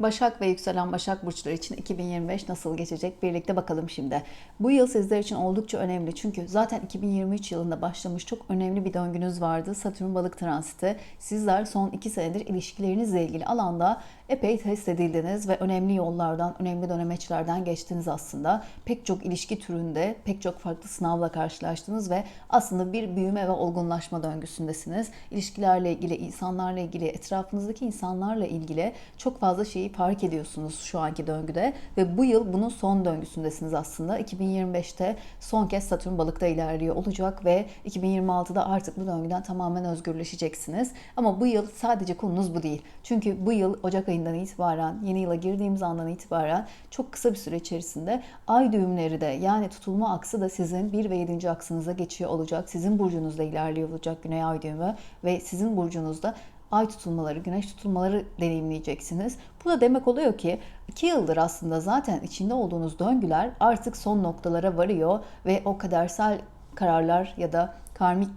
Başak ve yükselen Başak burçları için 2025 nasıl geçecek birlikte bakalım şimdi. Bu yıl sizler için oldukça önemli çünkü zaten 2023 yılında başlamış çok önemli bir döngünüz vardı. Satürn balık transiti. Sizler son 2 senedir ilişkilerinizle ilgili alanda epey test edildiniz ve önemli yollardan, önemli dönemeçlerden geçtiniz aslında. Pek çok ilişki türünde, pek çok farklı sınavla karşılaştınız ve aslında bir büyüme ve olgunlaşma döngüsündesiniz. İlişkilerle ilgili, insanlarla ilgili, etrafınızdaki insanlarla ilgili çok fazla şeyi fark ediyorsunuz şu anki döngüde ve bu yıl bunun son döngüsündesiniz aslında. 2025'te son kez Satürn balıkta ilerliyor olacak ve 2026'da artık bu döngüden tamamen özgürleşeceksiniz. Ama bu yıl sadece konunuz bu değil. Çünkü bu yıl Ocak ayından itibaren, yeni yıla girdiğimiz andan itibaren çok kısa bir süre içerisinde ay düğümleri de yani tutulma aksı da sizin 1 ve 7. aksınıza geçiyor olacak. Sizin burcunuzda ilerliyor olacak güney ay düğümü ve sizin burcunuzda ay tutulmaları, güneş tutulmaları deneyimleyeceksiniz. Bu da demek oluyor ki 2 yıldır aslında zaten içinde olduğunuz döngüler artık son noktalara varıyor ve o kadersel kararlar ya da karmik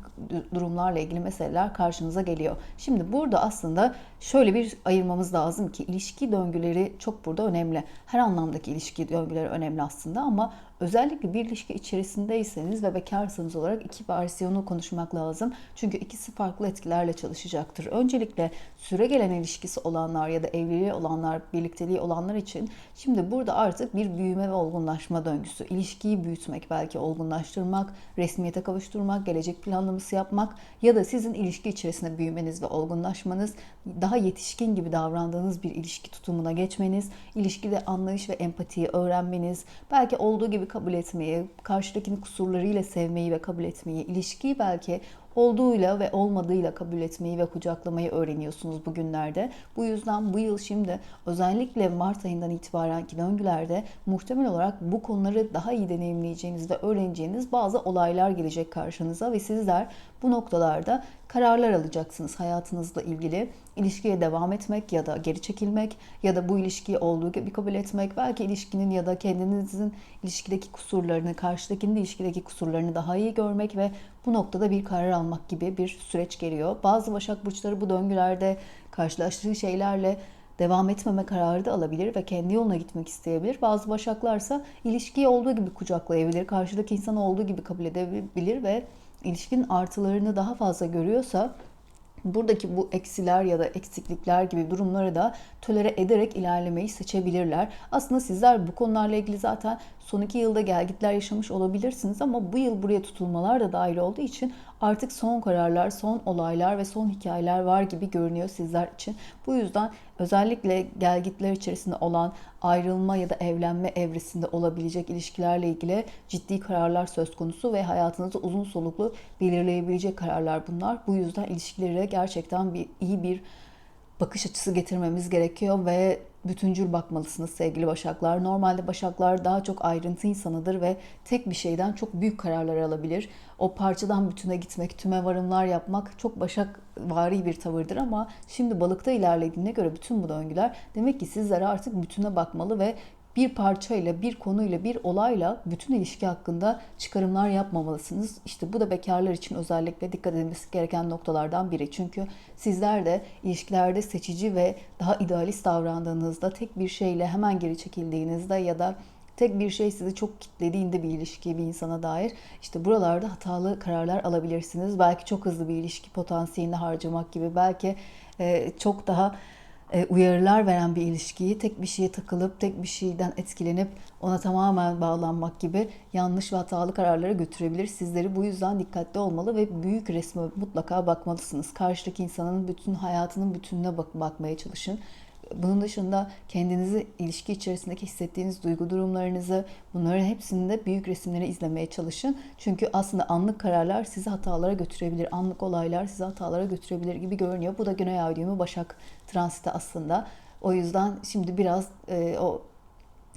durumlarla ilgili meseleler karşınıza geliyor. Şimdi burada aslında şöyle bir ayırmamız lazım ki ilişki döngüleri çok burada önemli. Her anlamdaki ilişki döngüleri önemli aslında ama özellikle bir ilişki içerisindeyseniz ve bekarsanız olarak iki versiyonu konuşmak lazım. Çünkü ikisi farklı etkilerle çalışacaktır. Öncelikle süre gelen ilişkisi olanlar ya da evliliği olanlar, birlikteliği olanlar için şimdi burada artık bir büyüme ve olgunlaşma döngüsü. İlişkiyi büyütmek, belki olgunlaştırmak, resmiyete kavuşturmak, gelecek planlaması yapmak ya da sizin ilişki içerisinde büyümeniz ve olgunlaşmanız, daha yetişkin gibi davrandığınız bir ilişki tutumuna geçmeniz, ilişkide anlayış ve empatiyi öğrenmeniz, belki olduğu gibi kabul etmeyi, karşıdakini kusurlarıyla sevmeyi ve kabul etmeyi, ilişkiyi belki olduğuyla ve olmadığıyla kabul etmeyi ve kucaklamayı öğreniyorsunuz bugünlerde. Bu yüzden bu yıl şimdi özellikle Mart ayından itibarenki döngülerde muhtemel olarak bu konuları daha iyi deneyimleyeceğiniz ve öğreneceğiniz bazı olaylar gelecek karşınıza ve sizler bu noktalarda kararlar alacaksınız hayatınızla ilgili. ilişkiye devam etmek ya da geri çekilmek ya da bu ilişkiyi olduğu gibi kabul etmek. Belki ilişkinin ya da kendinizin ilişkideki kusurlarını, karşıdakinin ilişkideki kusurlarını daha iyi görmek ve bu noktada bir karar almak gibi bir süreç geliyor. Bazı Başak Burçları bu döngülerde karşılaştığı şeylerle devam etmeme kararı da alabilir ve kendi yoluna gitmek isteyebilir. Bazı başaklarsa ilişkiyi olduğu gibi kucaklayabilir, karşıdaki insanı olduğu gibi kabul edebilir ve ilişkinin artılarını daha fazla görüyorsa buradaki bu eksiler ya da eksiklikler gibi durumları da tolere ederek ilerlemeyi seçebilirler. Aslında sizler bu konularla ilgili zaten son iki yılda gelgitler yaşamış olabilirsiniz ama bu yıl buraya tutulmalar da dahil olduğu için artık son kararlar, son olaylar ve son hikayeler var gibi görünüyor sizler için. Bu yüzden özellikle gelgitler içerisinde olan ayrılma ya da evlenme evresinde olabilecek ilişkilerle ilgili ciddi kararlar söz konusu ve hayatınızda uzun soluklu belirleyebilecek kararlar bunlar. Bu yüzden ilişkilere gerçekten bir iyi bir bakış açısı getirmemiz gerekiyor ve bütüncül bakmalısınız sevgili başaklar. Normalde başaklar daha çok ayrıntı insanıdır ve tek bir şeyden çok büyük kararlar alabilir. O parçadan bütüne gitmek, tüme varımlar yapmak çok başak vari bir tavırdır ama şimdi balıkta ilerlediğine göre bütün bu döngüler demek ki sizlere artık bütüne bakmalı ve bir parçayla, bir konuyla, bir olayla bütün ilişki hakkında çıkarımlar yapmamalısınız. İşte bu da bekarlar için özellikle dikkat edilmesi gereken noktalardan biri. Çünkü sizler de ilişkilerde seçici ve daha idealist davrandığınızda, tek bir şeyle hemen geri çekildiğinizde ya da tek bir şey sizi çok kitlediğinde bir ilişki bir insana dair işte buralarda hatalı kararlar alabilirsiniz. Belki çok hızlı bir ilişki potansiyelini harcamak gibi belki çok daha e, uyarılar veren bir ilişkiyi tek bir şeye takılıp tek bir şeyden etkilenip ona tamamen bağlanmak gibi yanlış ve hatalı kararlara götürebilir. Sizleri bu yüzden dikkatli olmalı ve büyük resme mutlaka bakmalısınız. Karşıdaki insanın bütün hayatının bütününe bak bakmaya çalışın. Bunun dışında kendinizi ilişki içerisindeki hissettiğiniz duygu durumlarınızı bunların hepsinde büyük resimleri izlemeye çalışın. Çünkü aslında anlık kararlar sizi hatalara götürebilir. Anlık olaylar sizi hatalara götürebilir gibi görünüyor. Bu da Güney Ay düğümü Başak transiti aslında. O yüzden şimdi biraz e, o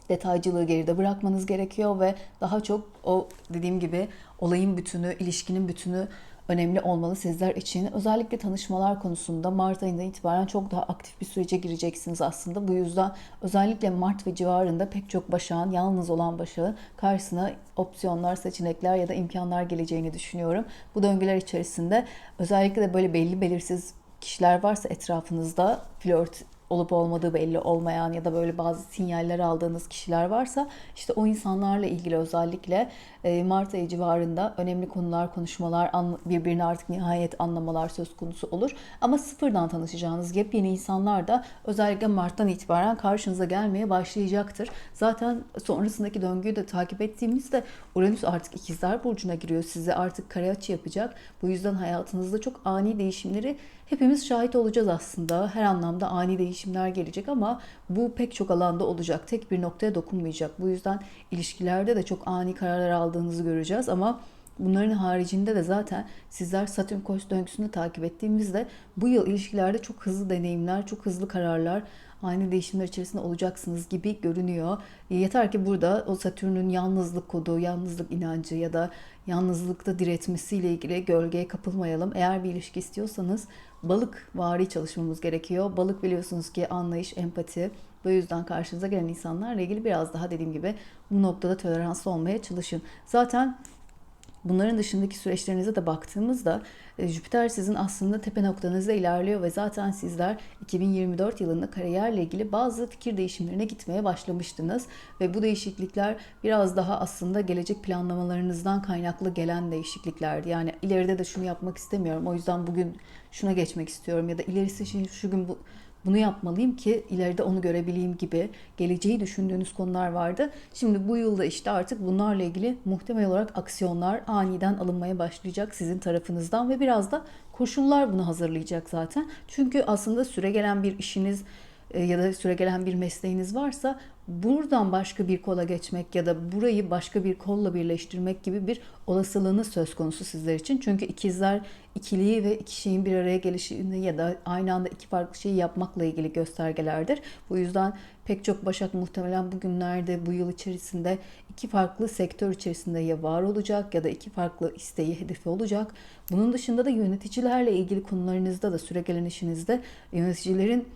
detaycılığı geride bırakmanız gerekiyor ve daha çok o dediğim gibi olayın bütünü, ilişkinin bütünü önemli olmalı sizler için. Özellikle tanışmalar konusunda Mart ayından itibaren çok daha aktif bir sürece gireceksiniz aslında. Bu yüzden özellikle Mart ve civarında pek çok başağın, yalnız olan başağın karşısına opsiyonlar, seçenekler ya da imkanlar geleceğini düşünüyorum. Bu döngüler içerisinde özellikle de böyle belli belirsiz kişiler varsa etrafınızda flört olup olmadığı belli olmayan ya da böyle bazı sinyaller aldığınız kişiler varsa işte o insanlarla ilgili özellikle e, Mart ayı civarında önemli konular, konuşmalar, birbirini artık nihayet anlamalar söz konusu olur. Ama sıfırdan tanışacağınız yepyeni insanlar da özellikle Mart'tan itibaren karşınıza gelmeye başlayacaktır. Zaten sonrasındaki döngüyü de takip ettiğimizde Uranüs artık ikizler burcuna giriyor. Size artık kare açı yapacak. Bu yüzden hayatınızda çok ani değişimleri hepimiz şahit olacağız aslında. Her anlamda ani değişimler gelecek ama bu pek çok alanda olacak. Tek bir noktaya dokunmayacak. Bu yüzden ilişkilerde de çok ani kararlar aldığınızı göreceğiz ama Bunların haricinde de zaten sizler Satürn Koç döngüsünü takip ettiğimizde bu yıl ilişkilerde çok hızlı deneyimler, çok hızlı kararlar, aynı değişimler içerisinde olacaksınız gibi görünüyor. Yeter ki burada o Satürn'ün yalnızlık kodu, yalnızlık inancı ya da yalnızlıkta diretmesiyle ilgili gölgeye kapılmayalım. Eğer bir ilişki istiyorsanız balık vari çalışmamız gerekiyor. Balık biliyorsunuz ki anlayış, empati. Bu yüzden karşınıza gelen insanlarla ilgili biraz daha dediğim gibi bu noktada toleranslı olmaya çalışın. Zaten Bunların dışındaki süreçlerinize de baktığımızda e, Jüpiter sizin aslında tepe noktanızda ilerliyor ve zaten sizler 2024 yılında kariyerle ilgili bazı fikir değişimlerine gitmeye başlamıştınız ve bu değişiklikler biraz daha aslında gelecek planlamalarınızdan kaynaklı gelen değişikliklerdi. Yani ileride de şunu yapmak istemiyorum. O yüzden bugün şuna geçmek istiyorum ya da ilerisi şu gün bu bunu yapmalıyım ki ileride onu görebileyim gibi geleceği düşündüğünüz konular vardı. Şimdi bu yılda işte artık bunlarla ilgili muhtemel olarak aksiyonlar aniden alınmaya başlayacak sizin tarafınızdan ve biraz da koşullar bunu hazırlayacak zaten. Çünkü aslında süre gelen bir işiniz e, ya da süre gelen bir mesleğiniz varsa buradan başka bir kola geçmek ya da burayı başka bir kolla birleştirmek gibi bir olasılığını söz konusu sizler için. Çünkü ikizler ikiliği ve iki şeyin bir araya gelişini ya da aynı anda iki farklı şeyi yapmakla ilgili göstergelerdir. Bu yüzden pek çok Başak muhtemelen bugünlerde bu yıl içerisinde iki farklı sektör içerisinde ya var olacak ya da iki farklı isteği hedefi olacak. Bunun dışında da yöneticilerle ilgili konularınızda da süre gelen işinizde yöneticilerin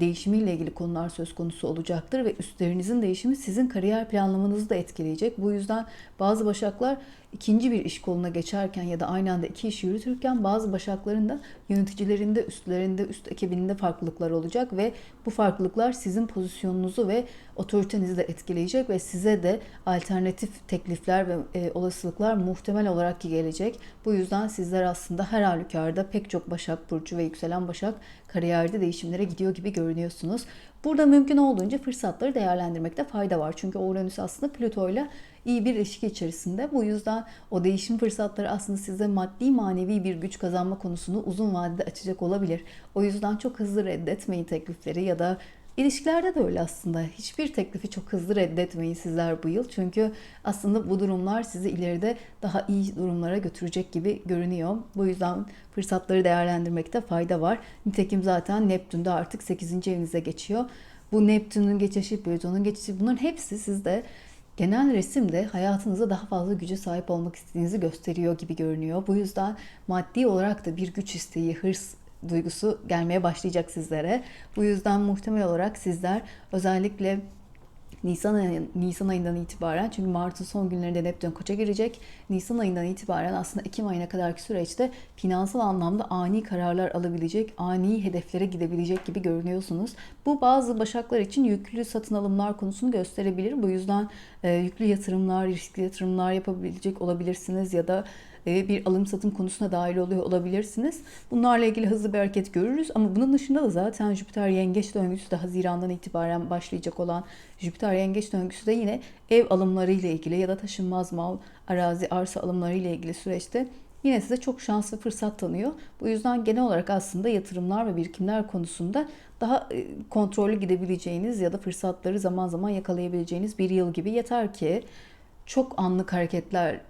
değişimiyle ilgili konular söz konusu olacaktır ve üstlerinizin değişimi sizin kariyer planlamanızı da etkileyecek. Bu yüzden bazı başaklar ikinci bir iş koluna geçerken ya da aynı anda iki iş yürütürken bazı başakların da yöneticilerinde, üstlerinde, üst ekibinde farklılıklar olacak ve bu farklılıklar sizin pozisyonunuzu ve otoritenizi de etkileyecek ve size de alternatif teklifler ve e, olasılıklar muhtemel olarak gelecek. Bu yüzden sizler aslında her halükarda pek çok Başak Burcu ve yükselen Başak kariyerde değişimlere gidiyor gibi görünüyorsunuz. Burada mümkün olduğunca fırsatları değerlendirmekte fayda var. Çünkü Uranüs aslında Plüto ile iyi bir ilişki içerisinde. Bu yüzden o değişim fırsatları aslında size maddi manevi bir güç kazanma konusunu uzun vadede açacak olabilir. O yüzden çok hızlı reddetmeyin teklifleri ya da İlişkilerde de öyle aslında. Hiçbir teklifi çok hızlı reddetmeyin sizler bu yıl. Çünkü aslında bu durumlar sizi ileride daha iyi durumlara götürecek gibi görünüyor. Bu yüzden fırsatları değerlendirmekte fayda var. Nitekim zaten Neptün de artık 8. evinize geçiyor. Bu Neptün'ün geçişi, Plüton'un geçişi bunların hepsi sizde genel resimde hayatınızda daha fazla güce sahip olmak istediğinizi gösteriyor gibi görünüyor. Bu yüzden maddi olarak da bir güç isteği, hırs duygusu gelmeye başlayacak sizlere. Bu yüzden muhtemel olarak sizler özellikle Nisan, ayı, Nisan ayından itibaren çünkü Mart'ın son günlerinde Neptün koça girecek. Nisan ayından itibaren aslında Ekim ayına kadarki süreçte finansal anlamda ani kararlar alabilecek, ani hedeflere gidebilecek gibi görünüyorsunuz. Bu bazı başaklar için yüklü satın alımlar konusunu gösterebilir. Bu yüzden e, yüklü yatırımlar, riskli yatırımlar yapabilecek olabilirsiniz ya da bir alım satım konusuna dahil oluyor olabilirsiniz. Bunlarla ilgili hızlı bir hareket görürüz ama bunun dışında da zaten Jüpiter yengeç döngüsü de Haziran'dan itibaren başlayacak olan Jüpiter yengeç döngüsü de yine ev alımları ile ilgili ya da taşınmaz mal, arazi, arsa alımları ile ilgili süreçte yine size çok şanslı fırsat tanıyor. Bu yüzden genel olarak aslında yatırımlar ve birikimler konusunda daha e, kontrollü gidebileceğiniz ya da fırsatları zaman zaman yakalayabileceğiniz bir yıl gibi yeter ki çok anlık hareketler re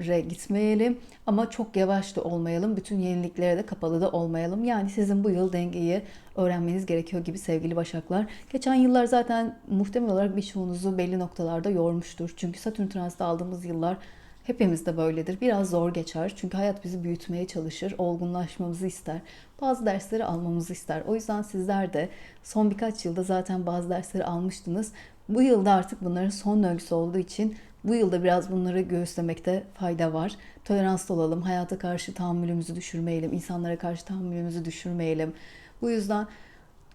gitmeyelim ama çok yavaş da olmayalım. Bütün yeniliklere de kapalı da olmayalım. Yani sizin bu yıl dengeyi öğrenmeniz gerekiyor gibi sevgili Başaklar. Geçen yıllar zaten muhtemel olarak birçoğunuzu belli noktalarda yormuştur. Çünkü Satürn transiti aldığımız yıllar hepimiz de böyledir. Biraz zor geçer. Çünkü hayat bizi büyütmeye çalışır, olgunlaşmamızı ister. Bazı dersleri almamızı ister. O yüzden sizler de son birkaç yılda zaten bazı dersleri almıştınız. Bu yılda artık bunların son döngüsü olduğu için bu yılda biraz bunları göğüslemekte fayda var. Toleranslı olalım, hayata karşı tahammülümüzü düşürmeyelim, insanlara karşı tahammülümüzü düşürmeyelim. Bu yüzden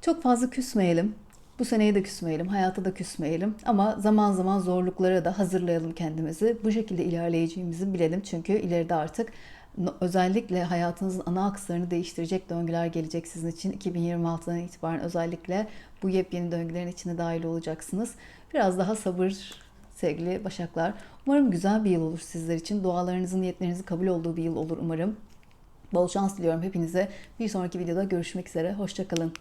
Çok fazla küsmeyelim. Bu seneye de küsmeyelim, hayata da küsmeyelim. Ama zaman zaman zorluklara da hazırlayalım kendimizi. Bu şekilde ilerleyeceğimizi bilelim. Çünkü ileride artık özellikle hayatınızın ana akslarını değiştirecek döngüler gelecek sizin için. 2026'dan itibaren özellikle bu yepyeni döngülerin içine dahil olacaksınız. Biraz daha sabır sevgili Başaklar. Umarım güzel bir yıl olur sizler için. Dualarınızın, niyetlerinizin kabul olduğu bir yıl olur umarım. Bol şans diliyorum hepinize. Bir sonraki videoda görüşmek üzere. Hoşçakalın.